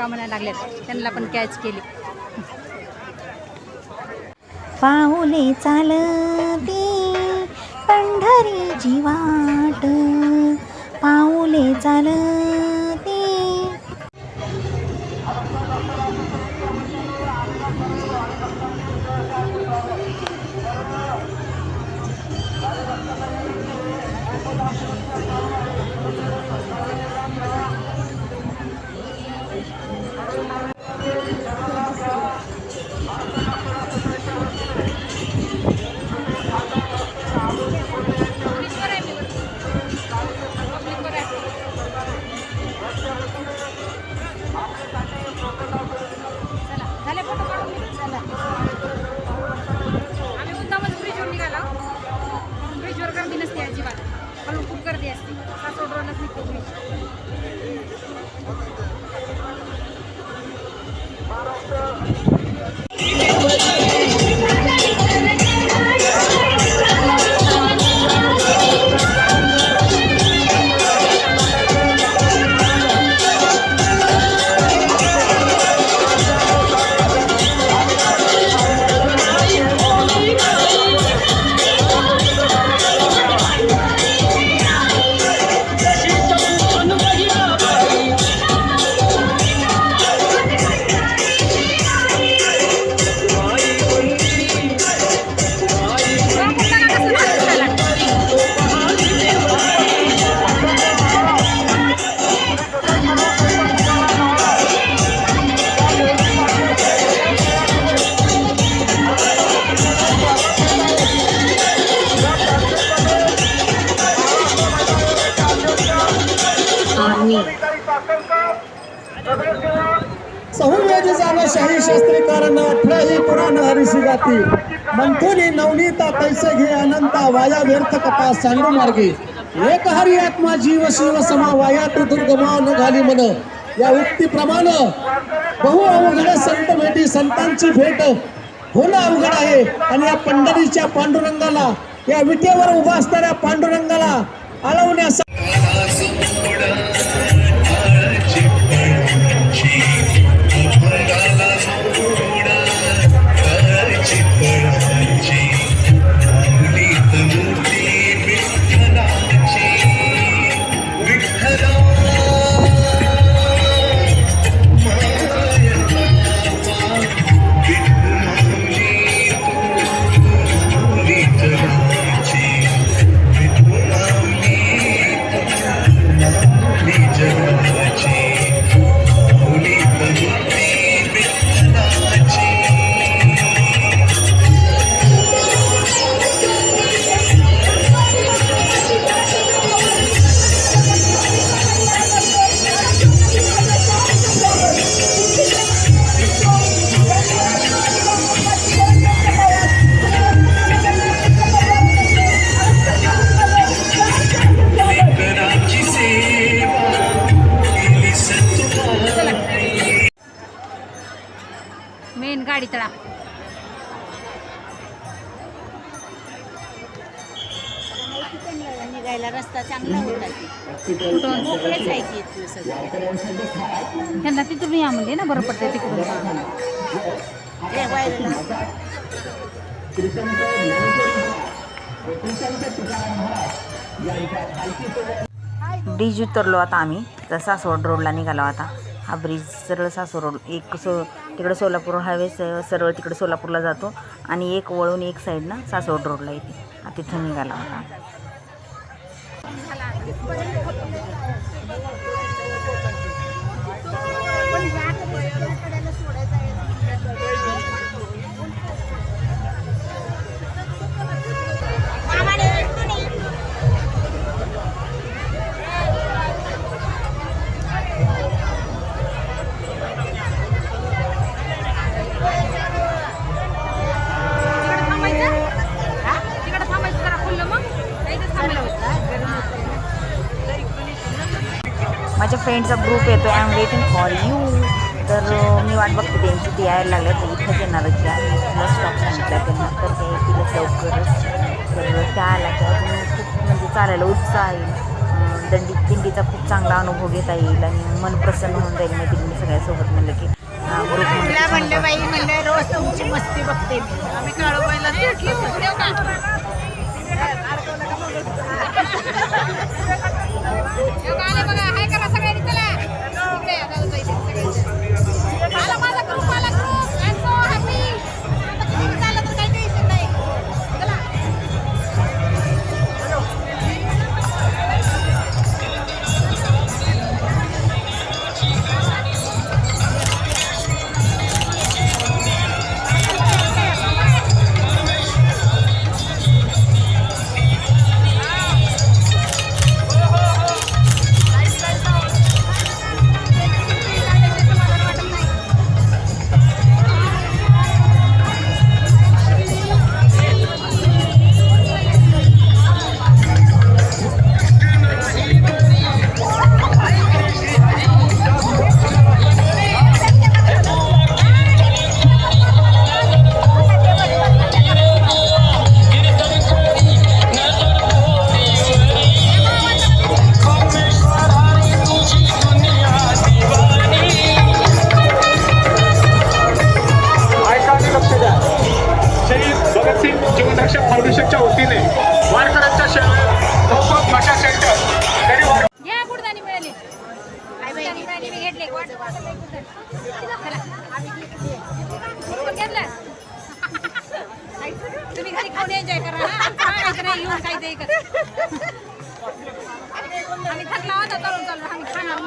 काका म्हणायला लागल्यात त्यांना पण कॅच केली. पाऊले चालती पंढरी वाट पाऊले चालती. चला सहुवेदी जाणं शाही अठराही पुराण हरिशी गाती मंथुनी नवनीता पैसे घे अनंता वाया व्यर्थ कपास सांडू मार्गे. एक हरी आत्मा जीव शिव समा वाया तू दुर्गमा न घाली मन. या उक्तीप्रमाणे बहु अवघड संत भेटी संतांची भेट होणं अवघड आहे. आणि या पंढरीच्या पांडुरंगाला या विटेवर उभा असणाऱ्या पांडुरंगाला अलवण्यासाठी मेन गाडी तळा. निघायला रस्ता चांगला होता. कुठून? मोकळेच आहे की इथलं सगळं. त्यांना तिथून या म्हणजे ना बरं पडतं तिकडून. हे वायरला ब्रिज उतरलो आता आम्ही. तर सासवड रोडला निघालो आता. हा ब्रिज सरळ सासवड रोड एक सो तिकडं सोलापूर हायवे स- सरळ तिकडे सोलापूरला जातो आणि एक वळून एक साईडनं सासवड रोडला येते. हा तिथं निघाला होता. तिकडे फ्रेंडचा ग्रुप येतो I am waiting for you तर मी वाट बघते त्यांची ती यायला लागल्या तर इथंच येणार आहेत त्या तुला स्टॉप सांगितला त्यांना. तर ते येतीलच लवकरच तर त्या आल्या. की अजून खूप म्हणजे चालायला उत्साह आहे. अं, दंडी दिंडीचा खूप चांगला अनुभव घेता येईल आणि मन प्रसन्न होऊन जाईल मी दिंडी सगळ्यासोबत म्हणलं की म्हणलं तिला बाई म्हणलं रोज तुमची मस्ती बघते मी. आम्ही काळूबाईला तुम्ही घरी खाऊन एन्जॉय करा हा? आमचं मागायचं नाही येऊन काही ते करत आम्ही थकला होता चालून चालून आम्ही खाणार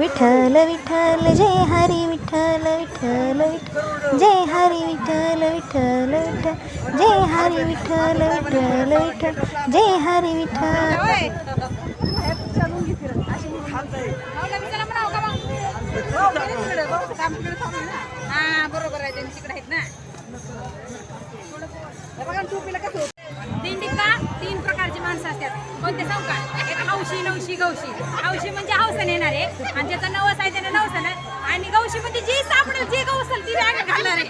विठ्ठल विठ्ठल जय हरी विठ्ठल विठ्ठल विठ्ठल जय हरी विठ्ठल विठ्ठल विठ्ठल जय हरी विठ्ठल विठ्ठल विठ्ठल जय हरी विठ्ठल. तीन प्रकारची माणसं असतात. कोणते? सांगू का हौशी नवशी गौशी हौशी म्हणजे हौसन येणार आहे. आणि ज्याचं नवस आहे त्याने नवसन आणि गौशी म्हणजे जी सापडेल जी गौसल ती बॅग घालणार आहे.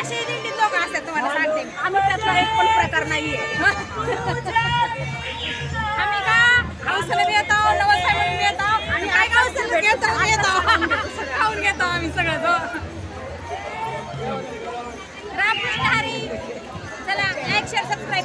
असे दिंडीत लोक असतात तुम्हाला सांगते आम्ही त्यातला एक पण प्रकार नाहीये. आम्ही का? हौसला बी येतो नवस म्हणून बी येतो आणि काय हौसला घेतो? बी येतो खाऊन घेतो आम्ही सगळं जो रामकृष्ण हरी. चला like share subscribe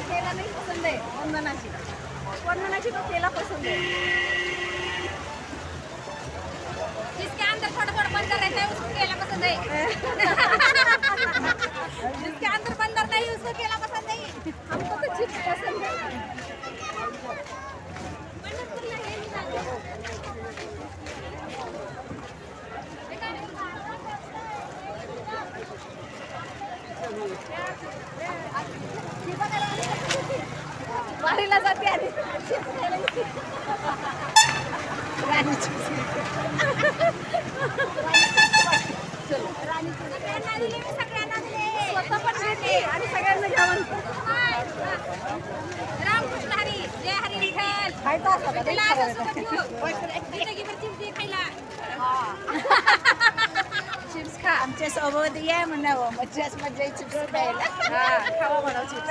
केला नाही पसंद आहे वंदनाची वंदनाची तो केला पसंद है जिसके अंदर थोड़ा थोड़ा बंदर रहता है उसको केला पसंद है जिसके अंदर बंदर नहीं उसको केला पसंद नहीं। हमको तो चिप्स पसंद है। पंढरपूरला हे निघालं. वारीला जाते आधी सगळ्यांना दिले मी सगळ्यांना दिले स्वतः पण घेते आणि सगळ्यांना जेवण रामकृष्ण हरी जय हरी विठ्ठल तिला असं सुखं ठेवू. जिंदगीभर चिप्स दे खायला चिप्स खा आमच्यासोबत या म्हणावं मज्जाच मज्जा चिप्स खायला हा खावा म्हणावं चिप्स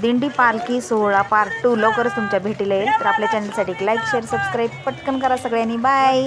दिंडी पालखी सोहळा पार्ट टू लवकरच तुमच्या भेटीला येईल. तर आपल्या चॅनलसाठी एक लाईक शेअर सबस्क्राईब पटकन करा सगळ्यांनी. बाय